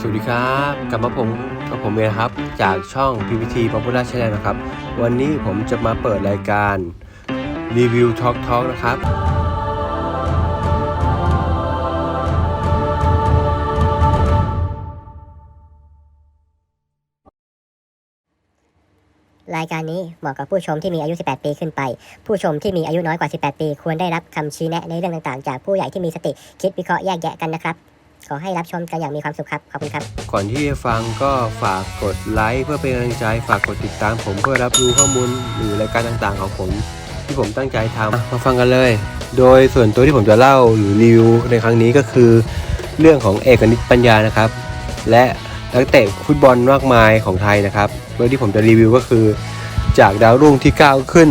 สวัสดีครับกลับมาผมกับผมเองนะครับ จากช่อง PPT Popular Channel นะครับ วันนี้ผมจะมาเปิดรายการรีวิว Talk Talk นะครับ รายการนี้เหมาะกับผู้ชมที่มีอายุ 18 ปีขึ้นไป ผู้ชมที่มีอายุน้อยกว่า 18 ปี ควรได้รับคำชี้แนะในเรื่องต่างๆ จากผู้ใหญ่ที่มีสติคิดวิเคราะห์แยกแยะกันนะครับ ขอให้รับชมกันอย่างมีความสุขครับ ขอบคุณครับ ก่อนที่จะฟังก็ฝากกดไลค์เพื่อเป็นกำลังใจ ฝากกดติดตามผมเพื่อรับรู้ข้อมูลหรือรายการต่างๆ ของผม ที่ผมตั้งใจทำอะมาฟังกันเลย โดยส่วนตัวที่ผมจะเล่าหรือรีวิวในครั้งนี้ก็คือ เรื่องของเอกนิตปัญญานะครับ และนักเตะฟุตบอลมากมายของไทยนะครับโดยที่ผมจะรีวิวก็คือ จากดาวรุ่งที่ก้าวขึ้น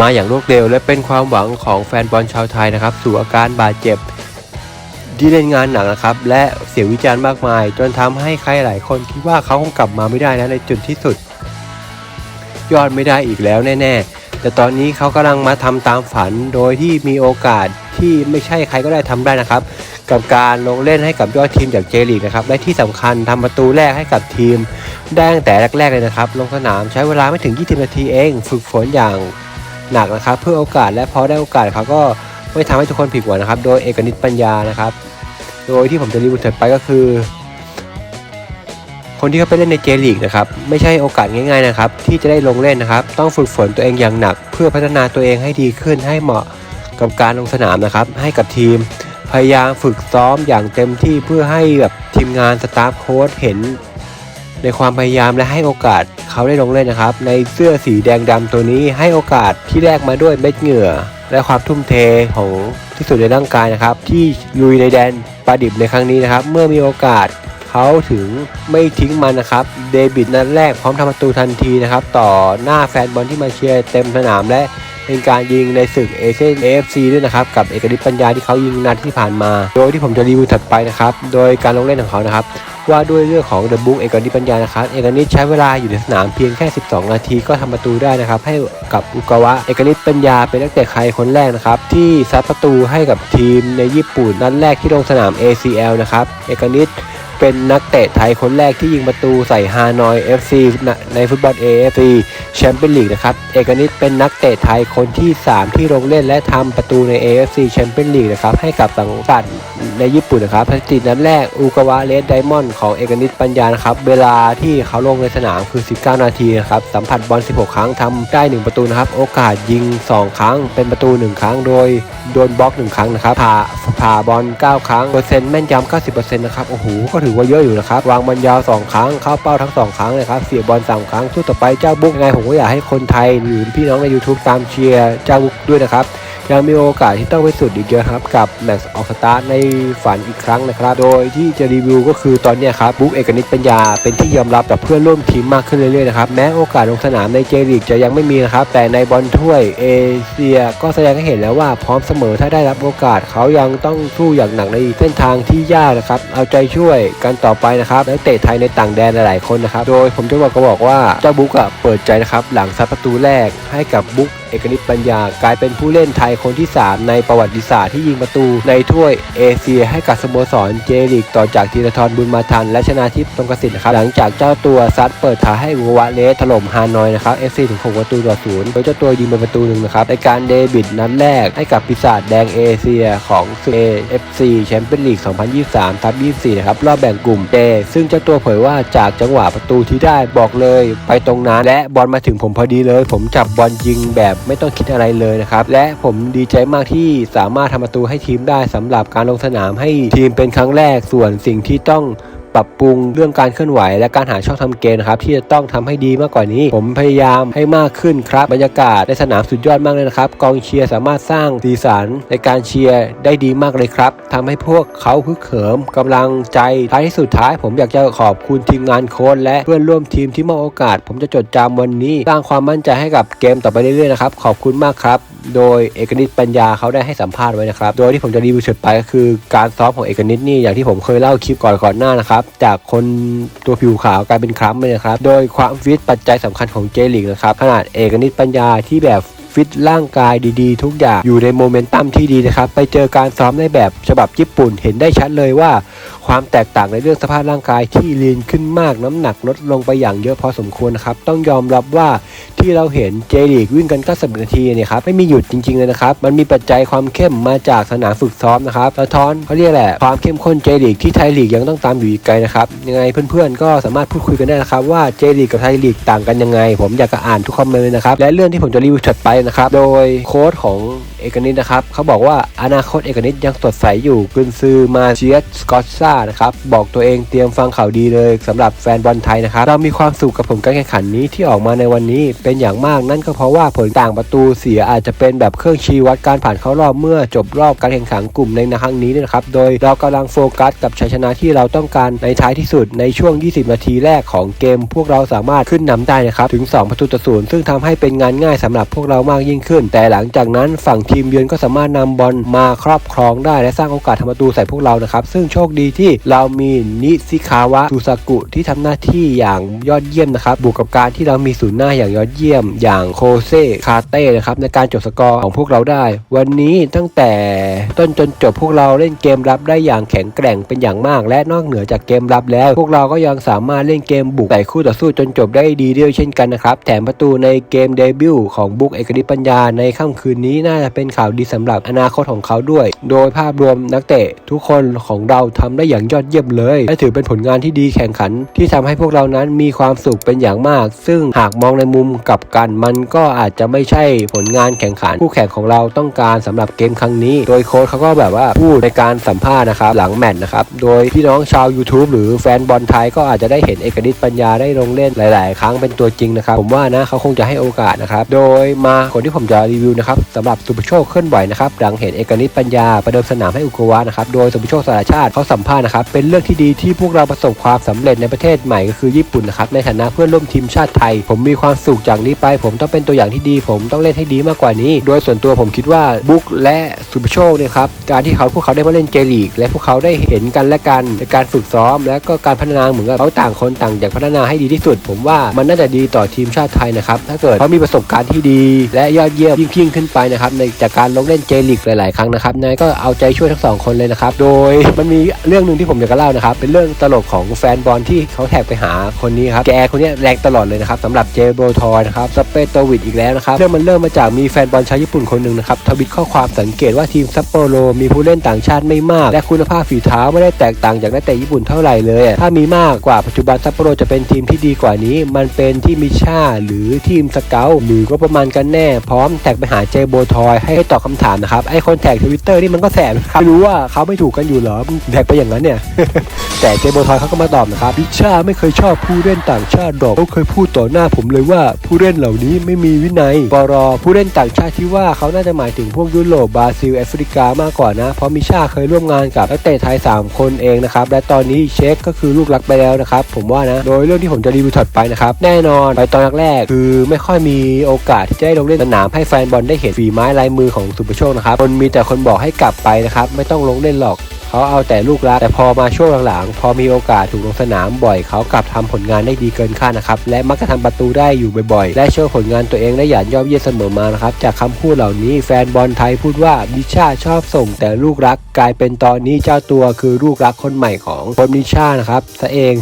มาอย่างรวดเร็ว และเป็นความหวังของแฟนบอลชาวไทยนะครับสู่อาการบาดเจ็บ ที่เล่นงานหนักนะครับ และเสียงวิจารณ์มากมาย จนทำให้ใครหลายคนคิดว่าเขาคงกลับมาไม่ได้นะในจุดที่สุด ยอดไม่ได้อีกแล้วแน่ ๆ แต่ตอนนี้เขากำลังมาทำตามฝันโดยที่มีโอกาสที่ไม่ใช่ใครก็ได้ทำได้นะครับ กับการลงเล่นให้กับยอดทีมจากเจลีกนะครับ และที่สำคัญทำประตูแรกให้กับทีมได้ตั้งแต่แรกๆเลยนะครับ ลงสนามใช้เวลาไม่ถึง 20 นาทีเอง ฝึกฝนอย่างหนักนะครับ เพื่อโอกาสและพอได้โอกาสเขาก็ไม่ทำให้ทุกคนผิดหวังนะครับ โดยเอกนิตปัญญานะครับ โดยที่ผมจะรีวิวถัดไปก็คือ คนที่เขาไปเล่นในเจลีกนะครับ ไม่ใช่โอกาสง่ายๆนะครับ ที่จะได้ลงเล่นนะครับ ต้องฝึกฝนตัวเองอย่างหนัก เพื่อพัฒนาตัวเองให้ดีขึ้นให้เหมาะกับการลงสนามนะครับ ให้กับทีม พยายามฝึกซ้อมอย่างเต็มที่เพื่อให้แบบทีมงานสตาฟโค้ชเห็น ในความพยายามและให้โอกาสเขาได้ลงเล่นนะครับ ในเสื้อสีแดงดำตัวนี้ให้โอกาสที่แลกมาด้วยเม็ดเหงื่อและความทุ่มเทของที่สุดในร่างกายนะครับ ที่ลุยในแดน ปลาดิบในครั้งนี้นะครับ เมื่อมีโอกาสเขาถึงไม่ทิ้งมันนะครับ เดบิดนัดแรกพร้อมทำประตูทันทีนะครับ ต่อหน้าแฟนบอลที่มาเชียร์เต็มสนามและเป็นการยิงในศึกเอเชียนเอฟซีด้วยนะครับ กับเอกนิตปัญญาที่เขายิงนัดที่ผ่านมา โดยที่ผมจะรีวิวถัดไปนะครับ โดยการลงเล่นของเขานะครับ ว่าด้วยเรื่องของเดอะบุ๊กเอกนิตปัญญานะครับเอกนิตใช้เวลาอยู่ในสนามเพียงแค่ 12 นาทีก็ทำประตูได้นะครับ ให้กับอุกาวะเอกนิตปัญญาเป็นนักเตะไทยคนแรกนะครับที่ซัดประตูให้กับทีมในญี่ปุ่นนัดแรกที่ลงสนาม ACL นะครับเอกนิตเป็นนักเตะไทยคนแรกที่ยิงประตูใส่ฮานอย FC ในฟุตบอล AFC แชมเปี้ยนลีกนะครับ เอกนิตเป็นนักเตะไทยคนที่ 3 ที่ลงเล่นและทำประตูใน AFC แชมเปี้ยนลีกนะครับให้กับสังกัดในญี่ปุ่นนะครับสถิตินัดแรกอุกาวะเลสไดมอนด์ของเอกนิตปัญญานะครับ เวลาที่เขาลงในสนามคือ 19 นาทีนะครับ สัมผัสบอล 16 ครั้งทำได้ 1 ประตูนะครับ โอกาสยิง 2 ครั้ง เป็นประตู 1 ครั้ง โดยโดนบล็อก 1 ครั้งนะครับผ่าผ่าบอล 9 ครั้ง เปอร์เซ็นต์แม่นยำ90%นะครับ โอ้โห ก็ถือว่าเยอะอยู่นะครับ วางบอลยาว 2 ครั้ง เข้าเป้าทั้ง 2 ครั้งนะครับ เสียบอล 3 ครั้งสู้ต่อไปเจ้าบุ๊กไงผมอยากให้คนไทยหรือพี่น้องใน YouTube ตามเชียร์เจ้าบุ๊กด้วยนะครับ ยังมีโอกาสที่ต้องไปสุดอีกเยอะครับกับแมตช์ออกสตาร์ในฝันอีกครั้งนะครับ โดยที่จะรีวิวก็คือตอนนี้ครับบุ๊กเอกนิตปัญญาเป็นที่ยอมรับกับเพื่อนร่วมทีมมากขึ้นเรื่อยๆนะครับแม้โอกาสลงสนามในเจลีกจะยังไม่มีนะครับแต่ในบอลถ้วยเอเชียก็แสดงให้เห็นแล้วว่าพร้อมเสมอถ้าได้รับโอกาสเขายังต้องสู้อย่างหนักในเส้นทางที่ยากนะครับเอาใจช่วยกันต่อไปนะครับนักเตะไทยในต่างแดนหลายๆคนนะครับโดยผมจะบอกก็บอกว่าเจ้าบุ๊กเปิดใจนะครับหลังซัดประตูแรกให้กับบุ๊กเอกนิตปัญญากลายเป็นผู้เล่นไทยคนที่ 3 ในประวัติศาสตร์ที่ยิงประตูในถ้วยเอเชียให้กับสโมสรเจลีกต่อจากธีรทรบุญมาทัน และชนาทิพย์ตรงกสิทธิ์นะครับหลังจากเจ้าตัวซัดเปิดทางให้วัวเลสถล่มฮานอยนะครับเอฟซีถึง6ประตูต่อศูนย์โดยเจ้าตัวยิงเป็นประตูหนึ่งนะครับในการเดบิตนัดแรกให้กับปีศาจแดงเอเชียของศึก AFC แชมเปี้ยนลีก 2023ทับ24 นะครับรอบแบ่งกลุ่มเจซึ่งเจ้าตัวเผยว่าจากจังหวะประตูที่ได้บอกเลย ไปตรงนั้นและบอลมาถึงผมพอดีเลย ผมจับบอลยิงแบบไม่ต้องคิดอะไรเลยนะครับ และผมดีใจมากที่สามารถทำประตูให้ทีมได้สำหรับการลงสนามให้ทีมเป็นครั้งแรกส่วนสิ่งที่ต้อง ปรับปรุงเรื่องการเคลื่อนไหว และการหาช่องทำเกมนะครับที่จะต้องทำให้ดีมากกว่านี้ ผมพยายามให้มากขึ้นครับบรรยากาศในสนามสุดยอดมากเลยนะครับกองเชียร์สามารถสร้างสีสันในการเชียร์ได้ดีมากเลยครับทำให้พวกเขาพึกเขิมกำลังใจท้ายที่สุดท้าย ผมอยากจะขอบคุณทีมงานโค้ชและเพื่อนร่วมทีมที่มอบโอกาส ผมจะจดจำวันนี้ สร้างความมั่นใจให้กับเกมต่อไปเรื่อยๆนะครับขอบคุณมากครับ โดยเอกนิตปัญญาเขาได้ให้สัมภาษณ์ไว้นะครับโดยที่ผมจะรีวิวเสร็จไปก็คือการซ้อมของเอกนิตนี่อย่างที่ผมเคยเล่าคลิปก่อนก่อนหน้านะครับจากคนตัวผิวขาวกลายเป็นคล้ำเลยนะครับ โดยความฟิตปัจจัยสำคัญของเจลิกนะครับ ขนาดเอกนิตปัญญาที่แบบฟิตร่างกายดีๆ ทุกอย่างอยู่ในโมเมนตัมที่ดีนะครับ ไปเจอการซ้อมในแบบฉบับญี่ปุ่นเห็นได้ชัดเลยว่า ความแตกต่างในเรื่องสภาพร่างกายที่ลีนขึ้นมากน้ำหนักลดลงไปอย่างเยอะพอสมควรนะครับต้องยอมรับว่าที่เราเห็นเจลีกวิ่งกัน90นาทีเนี่ยครับไม่มีหยุดจริงๆเลยนะครับมันมีปัจจัยความเข้มมาจากสนามฝึกซ้อมนะครับสะท้อนเขาเรียกแหละความเข้มข้นเจลีกที่ไทยลีกยังต้องตามอยู่อีกไกลนะครับยังไงเพื่อนๆก็สามารถพูดคุยกันได้นะครับว่าเจลีกกับไทยลีกต่างกันยังไง ผมอยากจะอ่านทุกคอมเมนต์เลยนะครับและเรื่องที่ผมจะรีวิวถัดไปนะครับโดยโค้ดของเอกนิตนะครับเขาบอกว่าอนาคตเอกนิตยังสดใสอยู่กุนซือมาเชียสสกอตซ่านะครับบอกตัวเองเตรียมฟังข่าวดีเลยสำหรับแฟนบอลไทยนะครับ เรามีความสุขกับผลการแข่งขันนี้ที่ออกมาในวันนี้เป็นอย่างมากนั่นก็เพราะว่าผลต่างประตูเสียอาจจะเป็นแบบเครื่องชี้วัดการผ่านเข้ารอบเมื่อจบรอบการแข่งขันกลุ่มในครั้งนี้นะครับโดยเรากำลังโฟกัสกับชัยชนะที่เราต้องการในท้ายที่สุดในช่วง 20 นาทีแรกของเกม พวกเราสามารถขึ้นนำได้นะครับถึง 2 ประตูต่อศูนย์ซึ่งทำให้เป็นงานง่ายสำหรับพวกเรามากยิ่งขึ้น แต่หลังจากนั้นฝั่งทีมเยือนก็สามารถนำบอลมาครอบครองได้และสร้างโอกาสทำประตูใส่พวกเรานะครับ ซึ่งโชคดีที่เรามีนิซิคาวะซูซากุที่ทำหน้าที่อย่างยอดเยี่ยมนะครับบวกกับการที่เรามีศูนย์หน้าอย่างยอดเยี่ยม อย่างโคเซคาเต้นะครับในการจบสกอร์ของพวกเราได้ วันนี้ตั้งแต่ต้นจนจบพวกเราเล่นเกมรับได้อย่างแข็งแกร่งเป็นอย่างมาก และนอกเหนือจากเกมรับแล้ว พวกเราก็ยังสามารถเล่นเกมบุกใส่คู่ต่อสู้จนจบได้ดีด้วยเช่นกันนะครับแถมประตูในเกมเดบิวต์ของบุกเอกนิปัญญาในค่ำคืนนี้น่าจะเป็นข่าวดีสำหรับอนาคตของเขาด้วย โดยภาพรวมนักเตะทุกคนของเราทำได้อย่างยอดเยี่ยมเลย และถือเป็นผลงานที่ดีแข่งขัน ที่ทำให้พวกเรานั้นมีความสุขเป็นอย่างมาก ซึ่งหากมองในมุมกลับกันมันก็อาจจะไม่ใช่ผลงานแข่งขันคู่แข่งของเราต้องการสำหรับเกมครั้งนี้ โดยโค้ชเขาก็แบบว่าพูดในการสัมภาษณ์นะครับหลังแมตช์นะครับโดยพี่น้องชาว YouTube หรือแฟนบอลไทยก็อาจจะได้เห็นเอกนิตปัญญาได้ลงเล่นหลาย ๆ ครั้งเป็นตัวจริงนะครับผมว่านะเขาคงจะให้โอกาสนะครับโดยมาคนที่ผมจะรีวิวนะครับสำหรับสุภโชคเคลื่อนไหวนะครับหลังเห็นเอกนิตปัญญาประเดิมสนามให้อุกวะนะครับโดยสุโชคสารชาติเขาสัมภาษณ์นะครับเป็นเรื่องที่ดีที่พวกเราประสบความสำเร็จในประเทศใหม่ก็คือญี่ปุ่นนะครับในฐานะเพื่อนร่วมทีมชาติไทย ผมมีความสุขจากนี้ไป ผมต้องเป็นตัวอย่างที่ดี ผมต้องเล่นให้ดีมากกว่านี้ โดยส่วนตัวผมคิดว่าบุ๊กและสุภโชคเนี่ยครับการที่เขาพวกเขาได้มาเล่นเจลีก และพวกเขาได้เห็นกันและกันในการฝึกซ้อม และก็การพัฒนาเหมือนกับเขาต่างคนต่างอยากพัฒนาให้ดีที่สุด ผมว่ามันน่าจะดีต่อทีมชาติไทยนะครับถ้าเกิดเขามีประสบการณ์ที่ดี และยอดเยี่ยมยิ่งขึ้นไปนะครับในจากการลงเล่นเจลีกหลาย ๆ ครั้งนะครับนายก็เอาใจช่วยทั้งสองคนเลยนะครับ โดยมันมีเรื่องหนึ่งที่ผมอยากจะเล่านะครับ เป็นเรื่องตลกของแฟนบอลที่เขาแท็กไปหาคนนี้ครับ แกคนนี้แรงตลอดเลยนะครับสำหรับเจโบทอยนะครับสเปโตวิดอีกแล้วนะครับ เรื่องมันเริ่มมาจากมีแฟนบอลชาวญี่ปุ่นคนหนึ่งนะครับทวิตข้อความสังเกตว่าทีมซัปโปโรมีผู้เล่นต่างชาติไม่มาก และคุณภาพฝีเท้าไม่ได้แตกต่างจากนักเตะญี่ปุ่นเท่าไหร่เลย ถ้ามีมากกว่าปัจจุบันซัปโปโรจะเป็นทีมที่ดีกว่านี้ มันเป็นที่มิชาหรือทีมสเกลหรือก็ประมาณกันแน่ พร้อมแท็กไปหาเจโบทอยใให้ตอบคำถามนะครับไอคนแท็กทวิตเตอร์นี่มันก็แสบครับไม่รู้ว่าเขาไม่ถูกกันอยู่เหรอแท็กไปอย่างนั้นเนี่ย แต่เจโบทอยเขาก็มาตอบนะครับพิชาไม่เคยชอบผู้เล่นต่างชาติดอกเขาเคยพูดต่อหน้าผมเลยว่าผู้เล่นเหล่านี้ไม่มีวินัยปรอผู้เล่นต่างชาติที่ว่าเขาน่าจะหมายถึงพวกยุโรปบราซิลแอฟริกามากกว่านะ เพราะมิชาเคยร่วมงานกับนักเตะไทย 3 คนเองนะครับและตอนนี้เช็คก็คือลูกรักไปแล้วนะครับผมว่านะโดยเรื่องที่ผมจะรีวิวถัดไปนะครับแน่นอนไปตอนแรกๆคือไม่ค่อยมีโอกาสที่จะได้ลงเล่นสนามให้แฟนบอลได้เห็นฝีไม้ลายมือของสุภโชคนะครับคนมีแต่คนบอกให้กลับไปนะครับ ไม่ต้องลงเล่นหรอก เขาเอาแต่ลูกรักแต่พอมาช่วงหลังๆ พอมีโอกาสถูกลงสนามบ่อยเขากลับทำผลงานได้ดีเกินคาดนะครับ และมักจะทำประตูได้อยู่บ่อยๆ และโชว์ผลงานตัวเองได้อย่างยอดเยี่ยมเสมอมานะครับ จากคำพูดเหล่านี้แฟนบอลไทยพูดว่านิชาชอบส่งแต่ลูกรักกลายเป็นตอนนี้เจ้าตัวคือลูกรักคนใหม่ของคนนิชานะครับซะเอง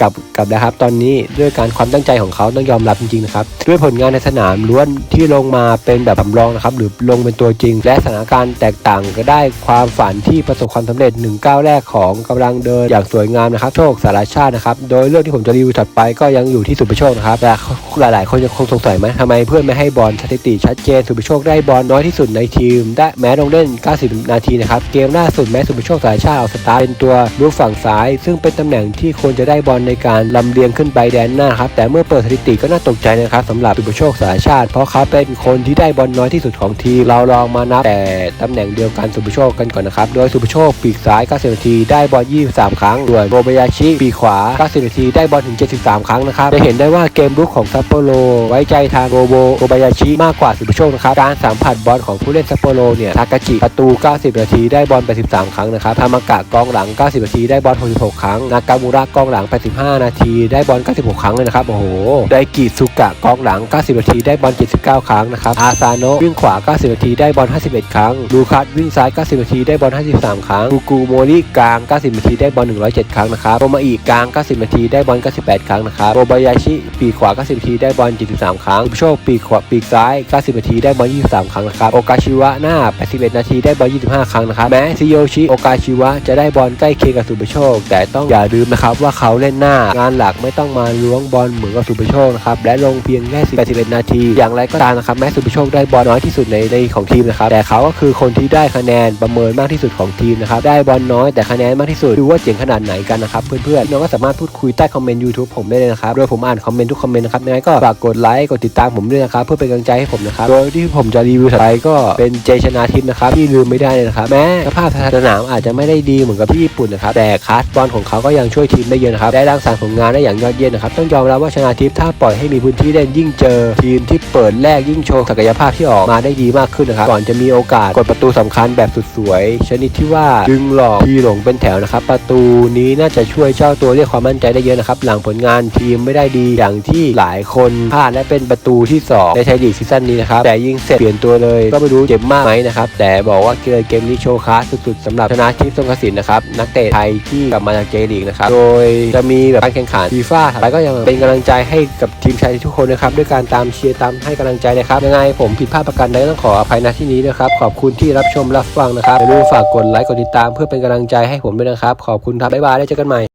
กับกับนะครับตอนนี้ด้วยการความตั้งใจของเขาต้องยอมรับจริงๆนะครับด้วยผลงานในสนามล้วนที่ลงมาเป็นแบบสำรองนะครับหรือลงเป็นตัวจริง และสถานการณ์แตกต่างก็ได้ความฝันที่ประสบความสำเร็จหนึ่งก้าวแรกของกำลังเดินอย่างสวยงามนะครับโชคสารชาตินะครับโดยเรื่องที่ผมจะรีวิวถัดไปก็ยังอยู่ที่สุภโชคนะครับแต่หลายๆคนยังคงสงสัยไหมทำไมเพื่อนไม่ให้บอลสถิติชัดเจนสุภโชคได้บอลน้อยที่สุดในทีมได้แม้ลงเล่น 90 นาทีนะครับเกมล่าสุดแม้สุภโชคสารชาติเอาสตาร์เป็นตัวรูปฝั่งซ้าย ซึ่งเป็นตำแหน่งที่ควรจะได้บอลในการลำเลียงขึ้นไปแดนหน้าครับแต่เมื่อเปิดสถิติก็น่าตกใจนะครับสำหรับสุภโชคสารชาติ เพราะเขาเป็นคนที่ได้บอลน้อยที่สุดของทีมเราลองมานับแต่ตำแหน่งเดียวกันสุภโชคกันก่อนนะครับโดยสุภโชคปีกซ้าย 90 นาที ได้บอล 23 ครั้ง ส่วนโรเบยาชิ ปีกขวา 90 นาที ได้บอลถึง 73 ครั้งนะครับ จะเห็นได้ว่าเกมรุกของซัปโปโรไว้ใจทางโรโบโรเบยาชิมากกว่าสุภโชคนะครับ การสัมผัสบอลของผู้เล่นซัปโปโรเนี่ยทากาจิ ประตู 90 นาที ได้บอลไป13ครั้งนะครับทามากะกองหลัง 90 นาที ได้บอล 66 ครั้ง นากามูระกองหลัง 85 นาที ได้บอล 96 ครั้งเลยนะครับ โอ้โห ไดกิสุกะกองหลัง 90 นาที ได้บอล 79 ครั้งนะครับ อาซาโนะวิ่งขวา 90 นาที ได้บอล 51 ครั้ง ลูคัสวิ่งซ้าย 90 นาที ได้บอลล53 ครั้งกูกูโมริกลาง 90 นาทีได้บอล 107 ครั้งนะครับโรมาอีกลาง 90 นาทีได้บอล 98 ครั้งนะครับโอบายาชิปีกขวา 90 นาทีได้บอล 73 ครั้งสุภโชคปีกขวาปีกซ้าย 90 นาทีได้บอล 23 ครั้งนะครับโอกาชิวะหน้า 81 นาทีได้บอล 25 ครั้งนะครับแม้ซิโยชิโอกาชิวะจะได้บอลใกล้เคียงกับสุภโชค แต่ต้องอย่าลืมนะครับว่าเขาเล่นหน้างานหลักไม่ต้องมาล้วงบอลเหมือนกับสุภโชคนะครับและลงเพียงแค่81 นาที อย่างไรก็ตามนะครับแม้สุภโชคได้บอลน้อยที่สุดในในของทีมนะครับแต่เขาก็คือคนที่ได้คะแนนประเมินมากที่สุดของทีมนะครับ ได้บอลน้อยแต่คะแนนมากที่สุด ดูว่าเจ๋งขนาดไหนกันนะครับเพื่อนๆ น้องก็สามารถพูดคุยใต้คอมเมนต์ YouTube ผมได้เลยนะครับ โดยผมอ่านคอมเมนต์ทุกคอมเมนต์นะครับยังไงก็ฝากกดไลค์ กดติดตามผมด้วยนะครับ เพื่อเป็นกำลังใจให้ผมนะครับ โดยที่ผมจะรีวิวถัดไปก็เป็นเจชนาทิพย์นะครับที่ลืมไม่ได้เลยนะครับ แม้สภาพสนามอาจจะไม่ได้ดีเหมือนกับที่ญี่ปุ่นนะครับ แต่คลาสบอลของเขาก็ยังช่วยทีมได้เยอะนะครับ ได้รังสรรค์ผลงานได้อย่างยอดเยี่ยมนะครับ ต้องยอมรับว่าชนาทิพย์ถ้าปล่อยให้มีพื้นที่เล่นยิ่งเจอ ทีมที่เปิดแรกยิ่งโชว์ศักยภาพที่ออกมาได้ดีมากขึ้นนะครับ ก่อนจะมีโอกาสกดประตูสำคัญแบบสุดสวยชนิดที่ว่าดึงหลอกทีหลงเป็นแถวนะครับ ประตูนี้น่าจะช่วยเจ้าตัวเรียกความมั่นใจได้เยอะนะครับ หลังผลงานทีมไม่ได้ดีอย่างที่หลายคนพลาดและเป็นประตูที่สองในไทยลีกซีซั่นนี้นะครับแต่ยิงเสร็จเปลี่ยนตัวเลยก็ไม่รู้เจ็บมากไหมนะครับแต่บอกว่าเกมเกมนี้โชว์คลาสสุดๆสำหรับชนะทิพย์ทรงกสินนะครับนักเตะไทยที่กลับมาจากเจลีกนะครับโดยจะมีแบบการแข่งขันฟีฟ่าไปก็ยังเป็นกำลังใจให้กับทีมชายทุกคนนะครับด้วยการตามเชียร์ตามให้กำลังใจนะครับยังไงผมผิดพลาดประการใดต้องขออภัยณที่นี้นะครับขอบคุณที่รับชมรับฟังนะครับอย่าลืมฝากกดไลค์กดติดตามเพื่อเป็นกำลังใจให้ผมด้วยนะครับ ขอบคุณครับบ๊ายบายแล้วเจอกันใหม่